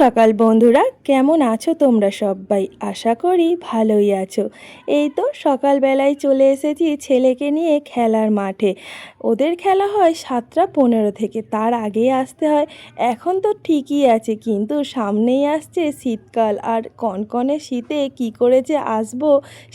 সকাল বন্ধুরা, কেমন আছো তোমরা সবাই? আশা করি ভালোই আছো। এই তো সকালবেলায় চলে এসেছি ছেলেকে নিয়ে খেলার মাঠে। ওদের খেলা হয় সাতটা পনেরো থেকে, তার আগে আসতে হয়। এখন তো ঠিকই আছে, কিন্তু সামনেই আসছে শীতকাল। আর কনকনে শীতে কি করে যে আসব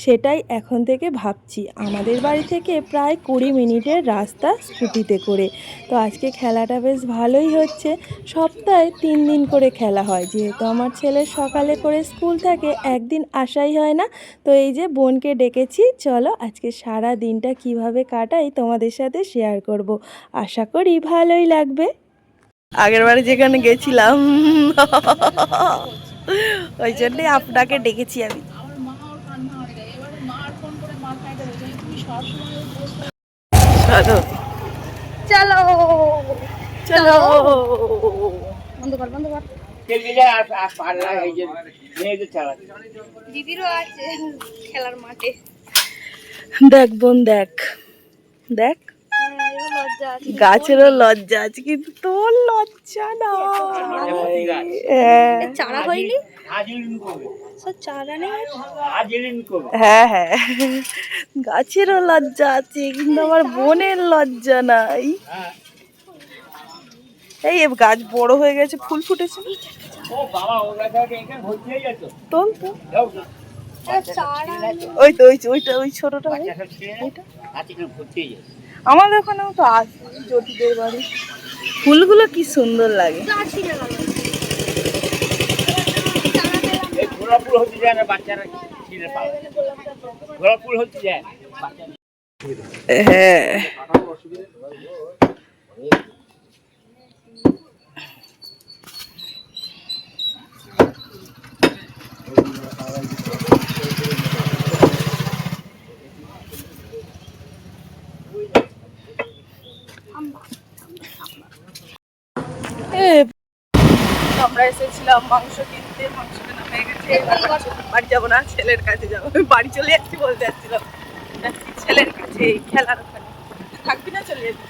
সেটাই এখন থেকে ভাবছি। আমাদের বাড়ি থেকে প্রায় কুড়ি মিনিটের রাস্তা স্কুটিতে করে। তো আজকে খেলাটা বেশ ভালোই হচ্ছে। সপ্তাহে তিন দিন করে খেলা হয়। যেহেতু আমার ছেলে সকালে করে স্কুল থাকে একদিন আসাই হয় না। তো এই যে বোনকে ডেকেছি চলো আজকে সারা দিনটা কীভাবে কাটাই তোমাদের সাথে শেয়ার করব। আশা করি ভালোই লাগবে। আগের বারে যেখানে গেছিলাম ওই জন্যই আপনাকে ডেকেছি আমি। হয়ে চলো। চলো। চলো। বন্ধ কর বন্ধ কর। দেখ বোন দেখ। দেখ। হ্যাঁ, এবার লজ্জা আছে। গাছেরও লজ্জা আছে কিন্তু তোর লজ্জা না। হ্যাঁ। চারা হয়নি? হাজিরিন করবে। সব চারা নেই হাজিরিন করবে। হ্যাঁ হ্যাঁ। গাছেরও লজ্জা আছে কিন্তু আমার বোনের লজ্জা নাই। হ্যাঁ। এই গাছ বড় হয়ে গেছে ফুল ফুটেছে ও বাবা ও গাছটাকে এখানে ভর্তি হয়ে যেত তোল তো ওই তো ওই ওইটা ওই ছোটটা হয়ে আমাদের ওখানেও তো আছে জ্যোতিদের বাড়ি। ফুলগুলো কি সুন্দর লাগে। ছিল এই ঘোড়া ফুল হতে যায় না বাচ্চারা ছিঁড়ে পাবে ঘোড়া ফুল হতে যায় বাচ্চারা হ্যাঁ এ, আমরা এসেছিলাম মাংস কিনতে মাংস কেনা হয়ে গেছে। বাড়ি যাব না ছেলের কাছে যাব। আমি বাড়ি চলে যাচ্ছি বলতে যাচ্ছিলাম। ছেলের কাছে এই খেলার ওখানে। থাকবি না চলে যাবি?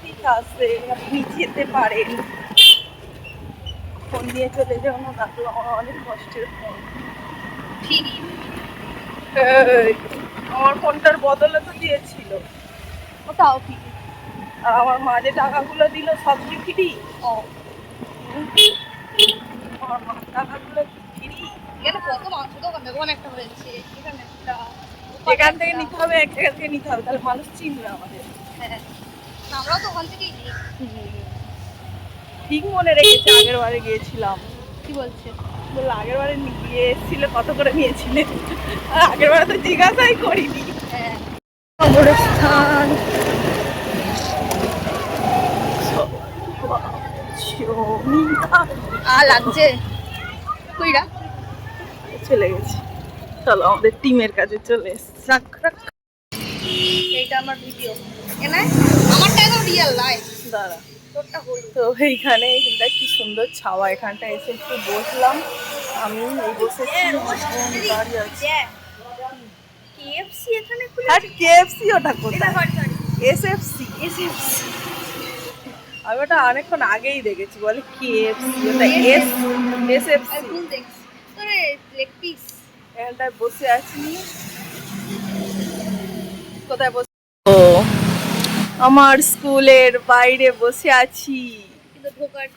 ঠিক আছে আপনি যেতে পারেন। ফোন দিয়ে চলে যাও না দাদু আমার অনেক কষ্টের ফোন। ঠিক। আমার ফোনটার বদলে তো দিয়েছিল। ওটাও ঠিক। আর আমার মা যে টাকাগুলো দিল সব কি ফ্রি? ও। আমার মা টাকাগুলো ফ্রি? এখানে কত মাংস দোকান? দেখো একটা হয়েছে এখানে একটা থেকে নিতে হবে এক জায়গা থেকে নিতে হবে। তাহলে মানুষ চিনবে আমাদের। হ্যাঁ। আমরাও তো ওখান থেকেই নিই। ঠিক মনে রেখেছে আগের বারে গিয়েছিলাম। কি বলছে? বলল আগের বারে নি- গিয়ে এসেছিলে কত করে নিয়েছিলে? আগের বারে তো জিজ্ঞাসাই করিনি। কবরস্থান আ লাগছে। কইরা? চলে গেছে। চলো আমাদের টিমের কাছে চলে রাখ, রাখ। এইটা আমার ভিডিও। এনে আমারটা একদম রিয়েল লাইফ দাঁড়া তো এইখানে এখানটা কি সুন্দর ছাওয়া এখানটা এসে একটু বসলাম। আমি এই খুলে আর কেএফসি ওটা কোথায়? এসএফসি এসএফসি আমি ওটা অনেকক্ষণ আগেই দেখেছি বলে কেএফসি ওটা এস এসএফসি আর দেখছি। তোরে লেগ পিস এখানটায় বসে আছি। কোথায় বসে আমার স্কুলের বাইরে বসে আছি।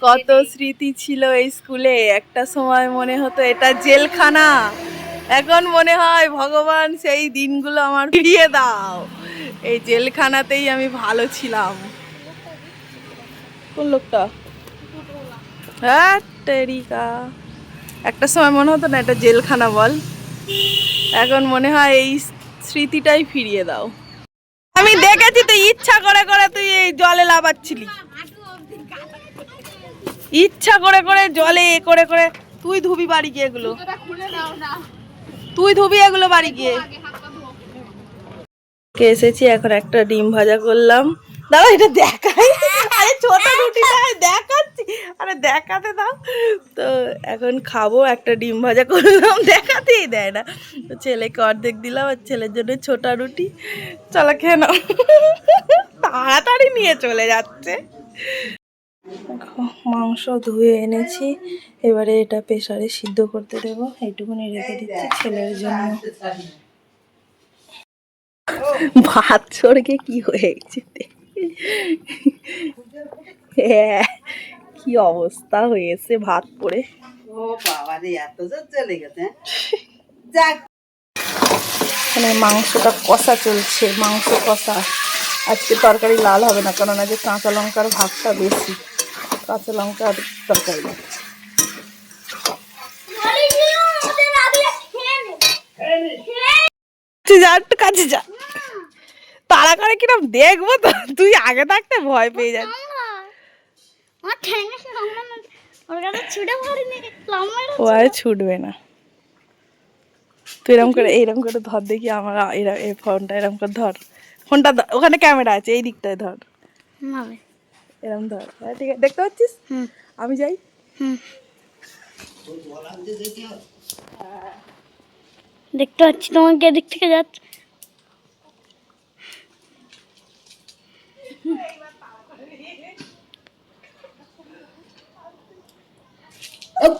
কত স্মৃতি ছিল এই স্কুলে। একটা সময় মনে হতো এটা জেলখানা। এখন মনে হয় ভগবান সেই দিনগুলো আমার ফিরিয়ে দাও। এই জেলখানাতেই আমি ভালো ছিলাম। কোন লোকটা? হ্যাঁ টেরিকা। একটা সময় মনে হতো না এটা জেলখানা বল। এখন মনে হয় এই স্মৃতিটাই ফিরিয়ে দাও। আমি দেখেছি তো ইচ্ছা করে করে তুই এই জলে লাভাচ্ছিলি ইচ্ছা করে করে জলে এ করে করে তুই ধুবি বাড়ি গিয়ে এগুলো। তুই ধুবি এগুলো বাড়ি গিয়ে। এসেছি, এখন একটা ডিম ভাজা করলাম। দাদা এটা দেখাই। আরে, ছোট রুটিটা দেখাচ্ছি। আরে, দেখাতে দাও। তো এখন খাব, একটা ডিম ভাজা করলাম, দেখাতেই দেয় না। তো ছেলেকে অর্ধেক দিলাম, আর ছেলের জন্য ছোটা রুটি। চলো, খেয়ে নাও। তাড়াতাড়ি নিয়ে চলে যাচ্ছে। মাংস ধুয়ে এনেছি। এবারে এটা প্রেশারে সিদ্ধ করতে দেবো। এইটুকুনি রেখে দিচ্ছি ছেলের জন্য। ভাত স্বর্গে কি হয়েছে? হ্যাঁ কি অবস্থা হয়েছে ভাত পড়ে ও বাবা রে এত চলে গেছে হ্যাঁ? যাক। এখানে মাংসটা কষা চলছে মাংস কষা। আজকে তরকারি লাল হবে না কারণ আজকে কাঁচা লঙ্কার ভাগটা বেশি। কাঁচা লঙ্কার তরকারি। তুই যা একটু কাছে যা। তারা করে কিরম দেখব তো? তুই আগে থাকতে ভয় পেয়ে যাচ্ছিস। লম্বা ও আর ছুটবে না। তুই এরম করে এইরকম করে ধর দেখি আমার এরা- এই ফোনটা এরম করে ধর। ফোনটা ধর- ওখানে ক্যামেরা আছে এই দিকটায় ধর। এরম ধর। হ্যাঁ ঠিক আছে। দেখতে পাচ্ছিস? হুম। আমি যাই। হুম। দেখতে পাচ্ছি তোমাকে এদিক থেকে যাচ্ছে। เอ๊ะ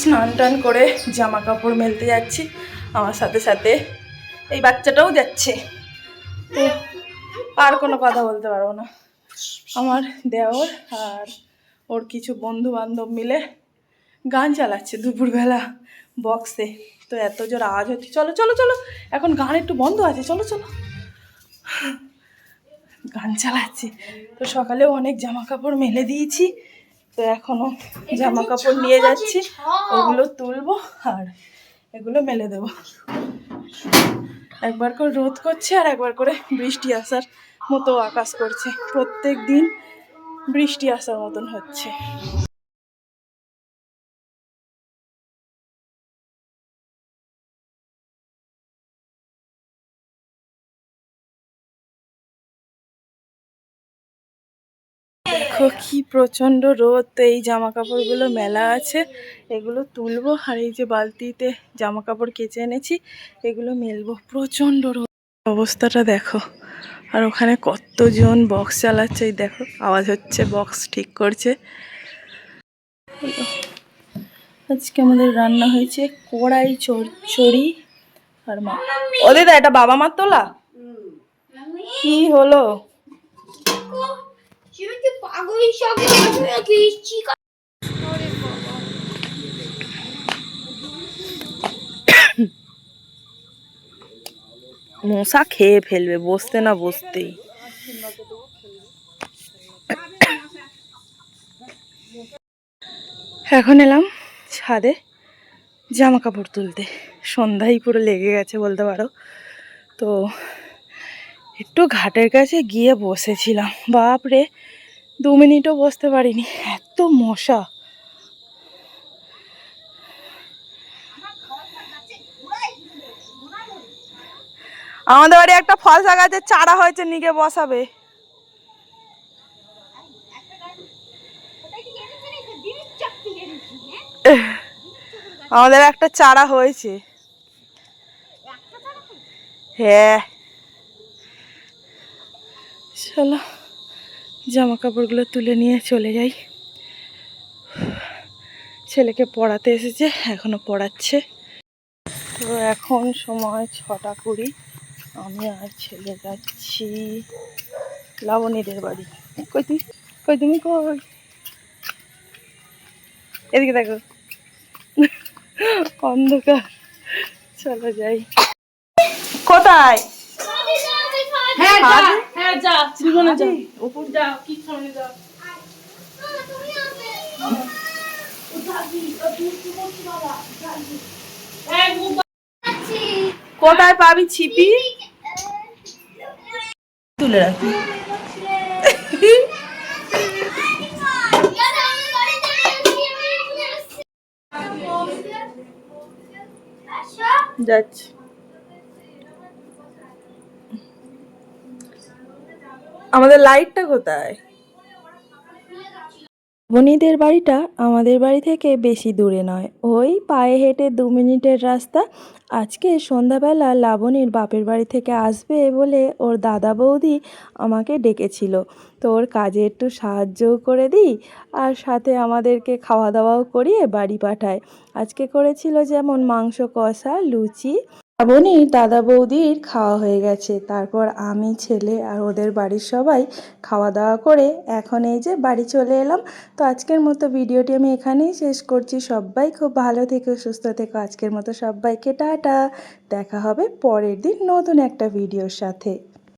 স্নান টান করে জামা কাপড় মেলতে যাচ্ছি। আমার সাথে সাথে এই বাচ্চাটাও যাচ্ছে। তো আর কোনো কথা বলতে পারব না। আমার দেওর আর ওর কিছু বন্ধু বান্ধব মিলে গান চালাচ্ছে দুপুরবেলা বক্সে। তো এত জোর আওয়াজ হচ্ছে। চলো চলো চলো। এখন গান একটু বন্ধ আছে। চলো চলো। গান চালাচ্ছি। তো সকালেও অনেক জামা কাপড় মেলে দিয়েছি। তো এখনও জামা কাপড় নিয়ে যাচ্ছি। ওগুলো তুলবো আর এগুলো মেলে দেবো। একবার করে রোদ করছে আর একবার করে বৃষ্টি আসার মতো আকাশ করছে। প্রত্যেক দিন বৃষ্টি আসার মতন হচ্ছে। প্রচণ্ড রোদ, তো এই জামা কাপড়গুলো মেলা আছে। এগুলো তুলবো আর এই যে বালতিতে জামা কাপড় কেচে এনেছি, এগুলো মেলবো। প্রচণ্ড রোদ। অবস্থাটা দেখো। আর ওখানে কতজন বক্স চালাচ্ছে, এই দেখো, আওয়াজ হচ্ছে বক্স ঠিক করছে। আজকে আমাদের রান্না হয়েছে কড়াই চড়ি আর মা ও দিদা, এটা বাবা মার তোলা? কি হলো? পাগল মশা খেয়ে ফেলবে বসতে না বসতেই। এখন এলাম ছাদে জামা কাপড় তুলতে। সন্ধ্যায় পুরো লেগে গেছে বলতে পারো। তো একটু ঘাটের কাছে গিয়ে বসেছিলাম। বাপরে দু মিনিটও বসতে পারিনি। এত মশা। আমাদের বাড়ি একটা ফলসা গাছের চারা হয়েছে নিকে বসাবে। আমাদের একটা চারা হয়েছে। হ্যাঁ। চলো জামা কাপড়গুলো তুলে নিয়ে চলে যাই। ছেলেকে পড়াতে এসেছে, এখনও পড়াচ্ছে। তো এখন সময় ছটা কুড়ি, আমি আর ছেলে যাচ্ছি লাবণীদের বাড়ি। কই তুই? কই তুমি? কই? এদিকে দেখো। অন্ধকার। চলো যাই। কোথায়? হ্যাঁ হ্যাঁ যা যা কোথায় পাবি ছিপি? তুলে রাখি। যাচ্ছি। আমাদের লাইটটা কোথায়? বনিদের বাড়িটা আমাদের বাড়ি থেকে বেশি দূরে নয়। ওই পায়ে হেঁটে দু মিনিটের রাস্তা। আজকে সন্ধ্যাবেলা লাবণীর বাপের বাড়ি থেকে আসবে বলে ওর দাদা বৌদি আমাকে ডেকেছিল। তো ওর কাজে একটু সাহায্যও করে দিই আর সাথে আমাদেরকে খাওয়া দাওয়াও করিয়ে বাড়ি পাঠায়। আজকে করেছিল যেমন মাংস কষা, লুচি লাবণীর দাদা বৌদির খাওয়া হয়ে গেছে। তারপর আমি, ছেলে আর ওদের বাড়ির সবাই খাওয়া দাওয়া করে এখন এই যে বাড়ি চলে এলাম। তো আজকের মতো ভিডিওটি আমি এখানেই শেষ করছি। সবাই খুব ভালো থেকো, সুস্থ থেকো। আজকের মতো সবাইকে টাটা। দেখা হবে পরের দিন নতুন একটা ভিডিওর সাথে।